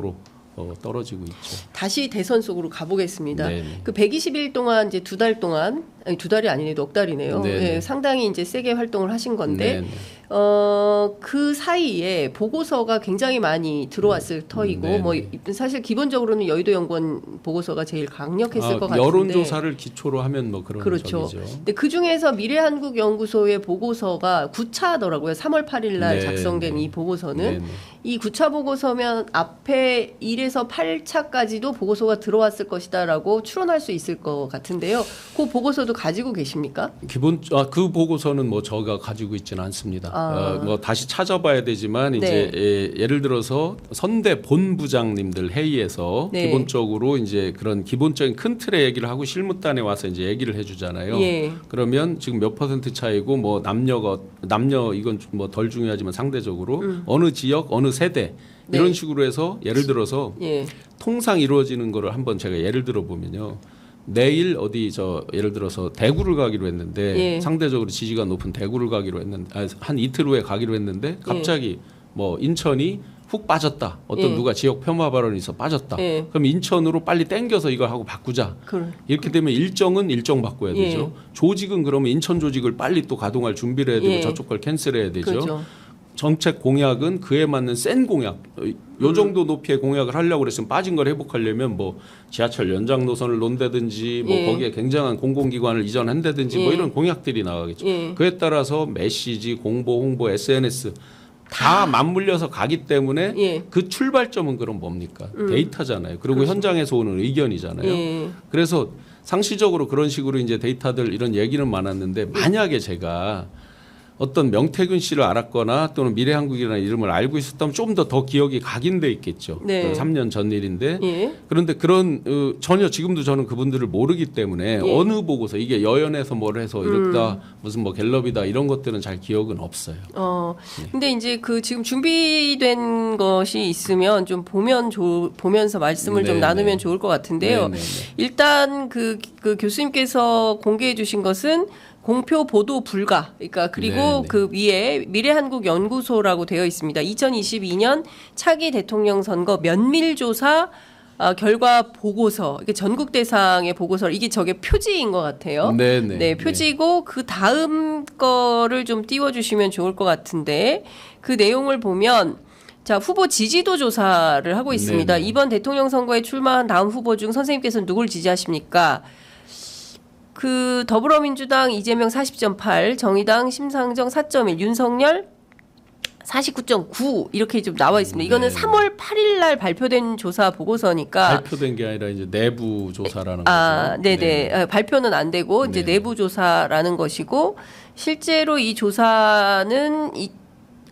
로 어, 떨어지고 있죠. 다시 대선 속으로 가보겠습니다. 네네. 그 120일 동안 이제 두 달 동안 아니 두 달이 아니네 넉 달이네요. 네네. 예, 상당히 이제 세게 활동을 하신 건데 네, 네. 어, 그 사이에 보고서가 굉장히 많이 들어왔을 터이고 네네. 뭐 사실 기본적으로는 여의도 연구원 보고서가 제일 강력했을 아, 것 같은데 여론조사를 기초로 하면 뭐 그런 그렇죠. 적이죠. 근데 그 중에서 미래한국연구소의 보고서가 9차더라고요. 3월 8일 날 네, 작성된 네. 이 보고서는 네, 네. 이 9차 보고서면 앞에 1에서 8차까지도 보고서가 들어왔을 것이다라고 추론할 수 있을 것 같은데요. 그 보고서도 가지고 계십니까? 기본 아, 그 보고서는 뭐 저가 가지고 있지는 않습니다. 아. 어, 뭐 다시 찾아봐야 되지만 이제 예, 예를 들어서 선대 본부장님들 회의에서 네. 기본적으로 이제 그런 기본적인 큰 틀의 얘기를 하고 실무단에 와서 이제 얘기를 해주잖아요. 예. 그러면 지금 몇 퍼센트 차이고 뭐 남녀가 남녀 이건 뭐 덜 중요하지만 상대적으로 어느 지역 어느 세대 네. 이런 식으로 해서 예를 들어서 예. 통상 이루어지는 거를 한번 제가 예를 들어 보면요. 내일 어디 저 예를 들어서 대구를 가기로 했는데 예. 상대적으로 지지가 높은 대구를 가기로 했는데 아, 한 이틀 후에 가기로 했는데 갑자기 뭐 인천이 훅 빠졌다. 어떤 예. 누가 지역 폄하 발언이 있어 빠졌다. 예. 그럼 인천으로 빨리 땡겨서 이걸 하고 바꾸자. 그 이렇게 되면 일정은 일정 바꿔야 예. 되죠. 조직은 그러면 인천 조직을 빨리 또 가동할 준비를 해야 되고 예. 저쪽 걸 캔슬해야 되죠. 그렇죠. 정책 공약은 그에 맞는 센 공약, 어, 요 정도 높이의 공약을 하려고 그랬으면 빠진 걸 회복하려면 뭐 지하철 연장 노선을 논다든지 뭐 예. 거기에 굉장한 공공기관을 이전한다든지 뭐 예. 이런 공약들이 나가겠죠. 예. 그에 따라서 메시지, 공보, 홍보, SNS 다 맞물려서 가기 때문에 예. 그 출발점은 그럼 뭡니까? 데이터잖아요. 그리고 현장에서 오는 의견이잖아요. 예. 그래서 상시적으로 그런 식으로 이제 데이터들 이런 얘기는 많았는데 만약에 제가 어떤 명태균 씨를 알았거나 또는 미래한국이라는 이름을 알고 있었다면 좀더더 기억이 각인돼 있겠죠. 네. 그 3년 전 일인데 예. 그런데 그런 어, 전혀 지금도 저는 그분들을 모르기 때문에 예. 어느 보고서 이게 여연에서 뭘 해서 이렇다 무슨 뭐 갤럽이다 이런 것들은 잘 기억은 없어요. 어, 네. 근데 이제 그 지금 준비된 것이 있으면 좀 보면 조, 보면서 말씀을 좀 네, 나누면 네. 좋을 것 같은데요. 네, 네, 네. 일단 그, 그 교수님께서 공개해 주신 것은 공표 보도 불가. 그러니까 그리고 네, 네. 그 위에 미래한국 연구소라고 되어 있습니다. 2022년 차기 대통령 선거 면밀 조사 아, 결과 보고서 이게 전국 대상의 보고서 이게 저게 표지인 것 같아요. 네, 네, 네, 표지고 그 다음 거를 좀 띄워주시면 좋을 것 같은데 그 내용을 보면 자 후보 지지도 조사를 하고 있습니다. 네네. 이번 대통령 선거에 출마한 다음 후보 중 선생님께서는 누굴 지지하십니까? 그 더불어민주당 이재명 40.8, 정의당 심상정 4.1, 윤석열 49.9 이렇게 좀 나와 있습니다. 이거는 네. 3월 8일 날 발표된 조사 보고서니까 발표된 게 아니라 이제 내부 조사라는 아, 거죠. 네네. 아, 발표는 안 되고 이제 네. 내부 조사라는 것이고 실제로 이 조사는 이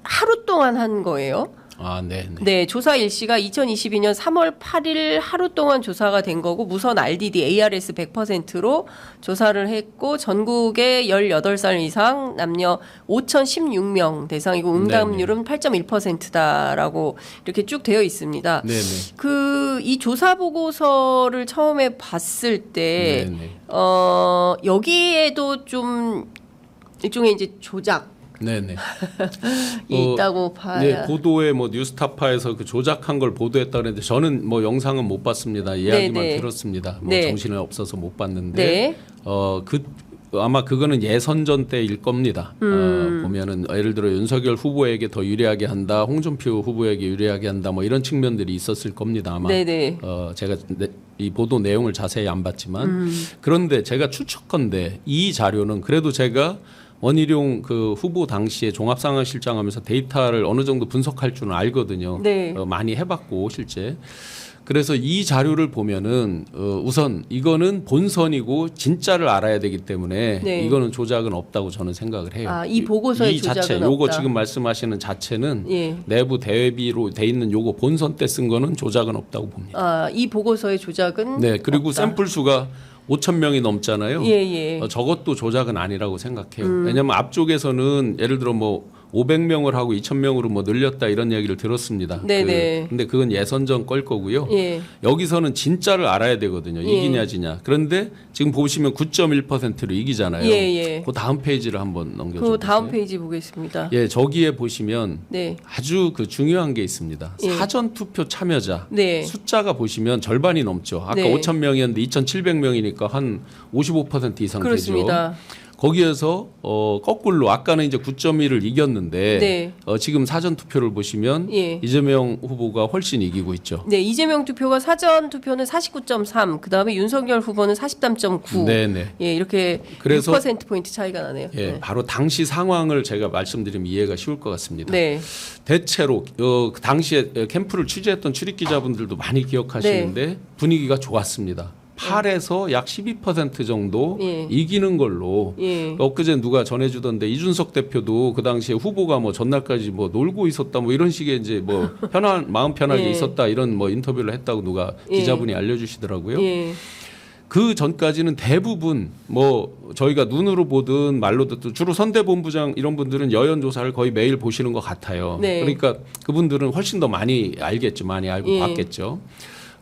하루 동안 한 거예요. 아, 네, 네. 네, 조사 일시가 2022년 3월 8일 하루 동안 조사가 된 거고 무선 RDD ARS 100%로 조사를 했고 전국에 18살 이상 남녀 5,016명 대상이고 응답률은 8.1%다라고 이렇게 쭉 되어 있습니다. 네, 네. 그이 조사 보고서를 처음에 봤을 때 네, 네. 어, 여기에도 좀 일종의 이제 조작이 네, 네. 있다고 봐야 네, 보도에 뭐 뉴스타파에서 그 조작한 걸 보도했다 그랬는데 저는 뭐 영상은 못 봤습니다. 이야기만 네, 네. 들었습니다. 뭐 네. 정신이 없어서 못 봤는데 네. 어그 아마 그거는 예선전 때일 겁니다. 음. 어, 보면은 예를 들어 윤석열 후보에게 더 유리하게 한다, 홍준표 후보에게 유리하게 한다, 뭐 이런 측면들이 있었을 겁니다. 아마 네네. 어 제가 내- 이 보도 내용을 자세히 안 봤지만 음. 그런데 제가 추측컨대 이 자료는 그래도 제가 원희룡 그 후보 당시에 종합상황실장 하면서 데이터를 어느 정도 분석할 줄은 알거든요. 네. 어, 많이 해봤고 실제. 그래서 이 자료를 보면은 어, 우선 이거는 본선이고 진짜를 알아야 되기 때문에 네. 이거는 조작은 없다고 저는 생각을 해요. 아, 이 보고서의 이 자체, 조작은 요거 없다. 지금 말씀하시는 자체는 예. 내부 대회비로 돼 있는 요거 본선 때 쓴 거는 조작은 없다고 봅니다. 아, 이 보고서의 조작은 네, 그리고 없다. 샘플 수가 5천 명이 넘잖아요. 예, 예. 어, 저것도 조작은 아니라고 생각해요. 왜냐하면 앞쪽에서는 예를 들어 뭐 500명을 하고 2,000명으로 뭐 늘렸다 이런 얘기를 들었습니다. 네네. 그, 근데 그건 예선전 걸 거고요. 예. 여기서는 진짜를 알아야 되거든요. 예. 이기냐 지냐. 그런데 지금 보시면 9.1%로 이기잖아요. 예, 예. 그 다음 페이지를 한번 넘겨 그 주세요. 다음 페이지 보겠습니다. 예, 저기에 보시면 네. 아주 그 중요한 게 있습니다. 예. 사전 투표 참여자 네. 숫자가 보시면 절반이 넘죠. 아까 네. 5천 명이었는데 2,700명이니까 한 55% 이상 되죠. 그렇습니다. 거기에서 어 거꾸로 아까는 이제 9.1을 이겼는데 네. 어 지금 사전 투표를 보시면 예. 이재명 후보가 훨씬 이기고 있죠. 네, 이재명 투표가 사전 투표는 49.3, 그 다음에 윤석열 후보는 43.9. 네, 네. 예, 이렇게 그래서- 6% 포인트 차이가 나네요. 예, 네. 바로 당시 상황을 제가 말씀드리면 이해가 쉬울 것 같습니다. 네. 대체로 어, 그 당시에 캠프를 취재했던 출입 기자분들도 많이 기억하시는데 네. 분위기가 좋았습니다. 8에서 약 12% 정도 예. 이기는 걸로 예. 엊그제 누가 전해주던데 이준석 대표도 그 당시에 후보가 뭐 전날까지 뭐 놀고 있었다 뭐 이런 식의 이제 뭐 편한 마음 편하게 예. 있었다 이런 뭐 인터뷰를 했다고 누가 예. 기자분이 알려주시더라고요. 예. 그 전까지는 대부분 뭐 저희가 눈으로 보든 말로 듣든 주로 선대본부장 이런 분들은 여연 조사를 거의 매일 보시는 것 같아요. 네. 그러니까 그분들은 훨씬 더 많이 알겠죠, 많이 알고 예. 봤겠죠.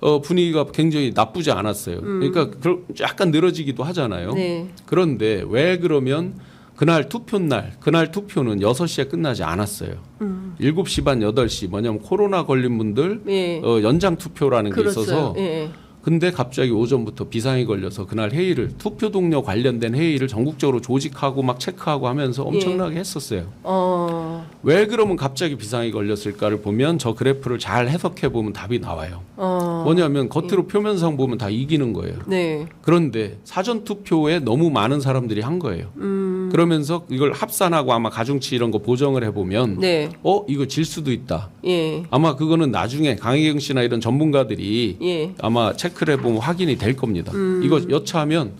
어, 분위기가 굉장히 나쁘지 않았어요. 그러니까 그럴- 약간 늘어지기도 하잖아요. 음. 네. 그런데 왜 그러면 그날 투표 날, 그날 투표는 6시에 끝나지 않았어요. 음. 7시 반, 8시. 뭐냐면 코로나 걸린 분들 예. 어, 연장 투표라는 게 그렇어요. 있어서 예. 근데 갑자기 오전부터 비상이 걸려서 그날 회의를 투표 동료 관련된 회의를 전국적으로 조직하고 막 체크하고 하면서 엄청나게 했었어요. 어. 왜 그러면 갑자기 비상이 걸렸을까를 보면 저 그래프를 잘 해석해 보면 답이 나와요. 어. 뭐냐면 겉으로 표면상 보면 다 이기는 거예요. 네. 그런데 사전 투표에 너무 많은 사람들이 한 거예요. 음. 그러면서 이걸 합산하고 아마 가중치 이런 거 보정을 해보면 네. 어 이거 질 수도 있다. 예. 아마 그거는 나중에 강혜경 씨나 이런 전문가들이 예. 아마 체크를 해보면 확인이 될 겁니다. 음. 이거 여차하면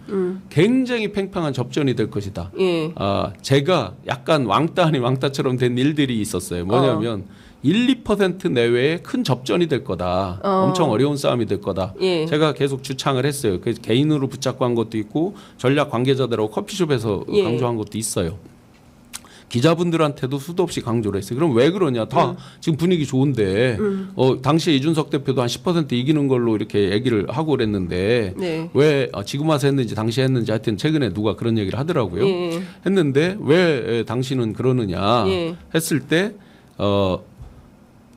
굉장히 팽팽한 접전이 될 것이다. 예. 아, 제가 약간 왕따 아닌 왕따처럼 된 일들이 있었어요. 뭐냐면 1, 2% 내외의 큰 접전이 될 거다. 어. 엄청 어려운 싸움이 될 거다. 예. 제가 계속 주창을 했어요. 그래서 개인으로 붙잡고 한 것도 있고 전략 관계자들하고 커피숍에서 예. 강조한 것도 있어요. 기자분들한테도 수도 없이 강조를 했어요. 그럼 왜 그러냐? 다 음. 지금 분위기 좋은데 어, 당시에 이준석 대표도 한 10% 이기는 걸로 이렇게 얘기를 하고 그랬는데 네. 왜 어, 지금 와서 했는지 당시 했는지 하여튼 최근에 누가 그런 얘기를 하더라고요. 예. 했는데 왜 에, 당신은 그러느냐 예. 했을 때 어,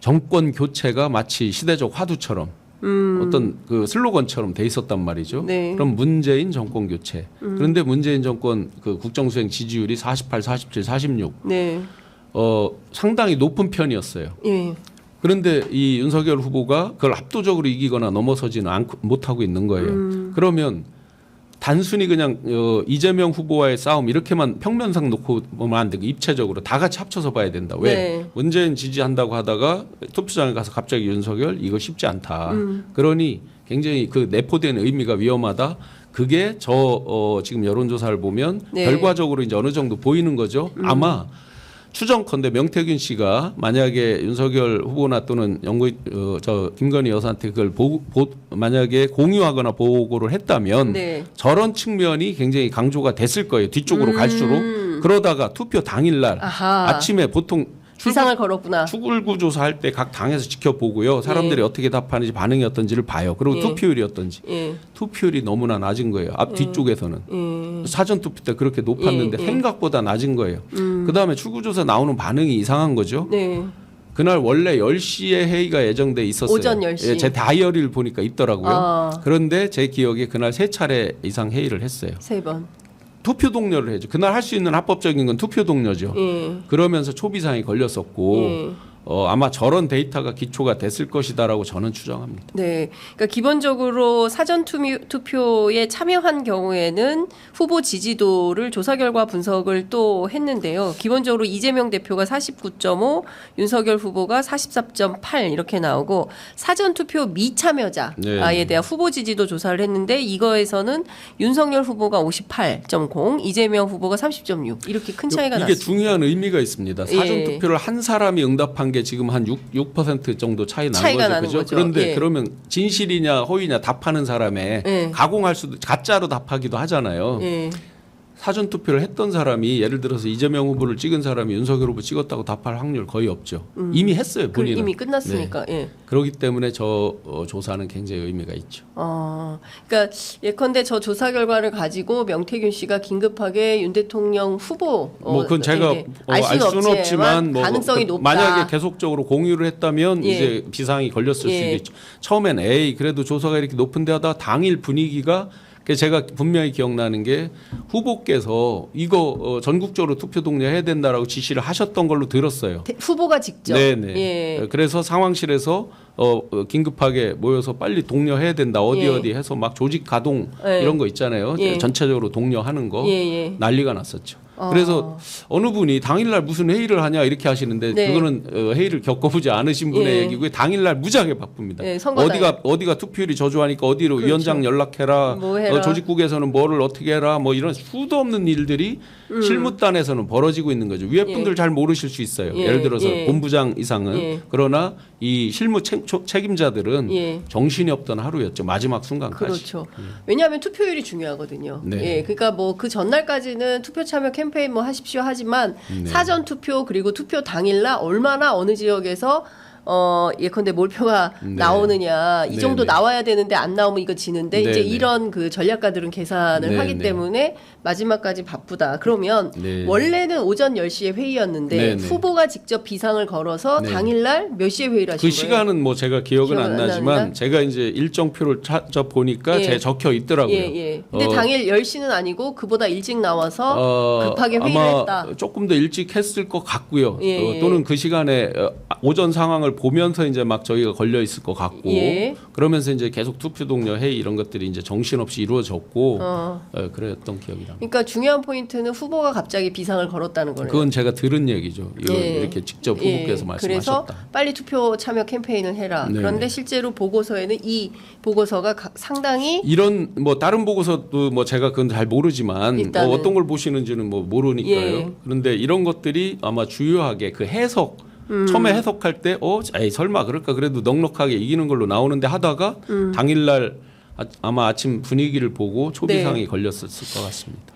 정권 교체가 마치 시대적 화두처럼 어떤 그 슬로건처럼 돼 있었단 말이죠. 음. 네. 음. 그럼 문재인 정권 교체. 그런데 문재인 정권 그 국정수행 지지율이 48, 47, 46. 네. 어, 상당히 높은 편이었어요. 예. 그런데 이 윤석열 후보가 그걸 압도적으로 이기거나 넘어서지는 않고 못하고 있는 거예요. 음. 그러면 단순히 그냥 어, 이재명 후보와의 싸움 이렇게만 평면상 놓고 보면 안 되고 입체적으로 다 같이 합쳐서 봐야 된다. 왜 네. 문재인 지지한다고 하다가 투표장에 가서 갑자기 윤석열 이거 쉽지 않다. 음. 그러니 굉장히 그 내포된 의미가 위험하다. 그게 저 어, 지금 여론조사를 보면 네. 결과적으로 이제 어느 정도 보이는 거죠. 아마 추정컨대 명태균 씨가 만약에 윤석열 후보나 또는 연구 어, 저 김건희 여사한테 그걸 보, 보, 만약에 공유하거나 보고를 했다면 네. 저런 측면이 굉장히 강조가 됐을 거예요. 뒤쪽으로 갈수록 그러다가 투표 당일날 음. 아하. 아침에 보통 비상을 걸었구나. 출구 조사할 때 각 당에서 지켜보고요. 사람들이 어떻게 답하는지 반응이 어떤지를 봐요. 그리고 예. 투표율이 어떤지. 예. 투표율이 너무나 낮은 거예요. 앞 뒤쪽에서는. 예. 사전 투표 때 그렇게 높았는데 예, 예. 생각보다 낮은 거예요. 그 다음에 출구 조사 나오는 반응이 이상한 거죠. 네. 그날 원래 10시에 회의가 예정돼 있었어요. 오전 10시. 예, 제 다이어리를 보니까 있더라고요. 아. 그런데 제 기억에 그날 세 차례 이상 회의를 했어요. 세 번. 투표 동료를 해죠. 그날 할 수 있는 합법적인 건 투표 동료죠. 예. 그러면서 초비상이 걸렸었고 예. 어, 아마 저런 데이터가 기초가 됐을 것이다라고 저는 추정합니다. 네. 그러니까 기본적으로 사전 투미- 투표 에 참여한 경우에는 후보 지지도를 조사 결과 분석을 또 했는데요. 기본적으로 이재명 대표가 49.5, 윤석열 후보가 44.8 이렇게 나오고 사전 투표 미참여자에 네. 대한 후보 지지도 조사를 했는데 이거에서는 윤석열 후보가 58.0, 이재명 후보가 30.6 이렇게 큰 차이가 이게 났습니다. 중요한 의미가 있습니다. 사전 예. 투표를 한 사람이 응답한 게 지금 한 6, 6% 정도 차이 난 차이가 거죠. 나는 그죠? 거죠. 그런데 예. 그러면 진실이냐 허위냐 답하는 사람에 예. 가공할 수도 가짜로 답하기도 하잖아요. 예. 사전 투표를 했던 사람이 예를 들어서 이재명 후보를 찍은 사람이 윤석열 후보 찍었다고 답할 확률 거의 없죠. 이미 했어요 그 본인은. 이미 끝났으니까. 네. 예. 그렇기 때문에 저 어, 조사는 굉장히 의미가 있죠. 어, 그러니까 예컨대 저 조사 결과를 가지고 명태균 씨가 긴급하게 윤 대통령 후보 어, 뭐 그건 제가 어, 알 수는 없지만 뭐 가능성이 그 높다. 만약에 계속적으로 공유를 했다면 예. 이제 비상이 걸렸을 예. 수도 있죠. 처음엔 에이 그래도 조사가 이렇게 높은데 하다 당일 분위기가 그 제가 분명히 기억나는 게 후보께서 이거 어, 전국적으로 투표 독려해야 된다라고 지시를 하셨던 걸로 들었어요. 대- 후보가 직접. 네네. 예. 그래서 상황실에서 어, 어, 긴급하게 모여서 빨리 독려해야 된다 어디 예. 어디 해서 막 조직 가동 예. 이런 거 있잖아요. 예. 전체적으로 독려하는 거 예, 예. 난리가 났었죠. 어. 그래서 어느 분이 당일날 무슨 회의를 하냐 이렇게 하시는데 네. 그거는 어, 회의를 겪어보지 않으신 분의 예. 얘기고 당일날 무지하게 바쁩니다. 예, 어디가 어디가 투표율이 저조하니까 어디로 그렇죠. 위원장 연락해라, 뭐 해라. 어, 조직국에서는 뭐를 어떻게 해라, 뭐 이런 수도 없는 일들이 음. 실무단에서는 벌어지고 있는 거죠. 위에 분들 잘 모르실 수 있어요. 예, 예. 를 들어서 예. 본부장 이상은 예. 그러나 이 실무 책, 예. 정신이 없던 하루였죠. 마지막 순간까지. 그렇죠. 왜냐하면 투표율이 중요하거든요. 네. 예, 그러니까 뭐 그 전날까지는 투표 참여 캠 페인 뭐 하십시오 하지만 네. 사전 투표 그리고 투표 당일날 얼마나 어느 지역에서 어 예컨대 몰표가 네. 나오느냐 이 네, 정도 네. 나와야 되는데 안 나오면 이거 지는데 네, 이제 네. 이런 그 전략가들은 계산을 네, 하기 네. 때문에 마지막까지 바쁘다. 그러면 네. 원래는 오전 10시에 회의였는데. 후보가 직접 비상을 걸어서 네. 당일날 몇 시에 회의를 하신 그 거예요? 시간은 뭐 제가 기억은 안 안 나지만 나는데? 제가 이제 일정표를 찾아 보니까 예. 제 적혀 있더라고요. 예, 예. 근데 어, 당일 10시는 아니고 그보다 일찍 나와서 어, 급하게 회의를 아마 했다. 조금 더 일찍 했을 것 같고요. 예, 어, 예. 또는 그 시간에 어, 오전 상황을 보면서 이제 막 저희가 걸려 있을 것 같고 예. 그러면서 이제 계속 투표 동료 회의 이런 것들이 이제 정신없이 이루어졌고 어. 어, 그랬던 기억이 납니다. 그러니까 중요한 포인트는 후보가 갑자기 비상을 걸었다는 거예요. 그건 제가 들은 얘기죠. 예. 이렇게 직접 예. 후보께서 그래서 말씀하셨다. 빨리 투표 참여 캠페인을 해라. 네. 그런데 실제로 보고서에는 이 보고서가 가- 상당히 이런 뭐 다른 보고서도 뭐 제가 그건 잘 모르지만 어, 어떤 걸 보시는지는 뭐 모르니까요. 예. 그런데 이런 것들이 아마 주요하게 그 해석 음. 처음에 해석할 때 어, 에이 설마 그럴까 그래도 넉넉하게 이기는 걸로 나오는데 하다가 당일날 아, 아마 아침 분위기를 보고 초비상이 네. 걸렸었을 것 같습니다.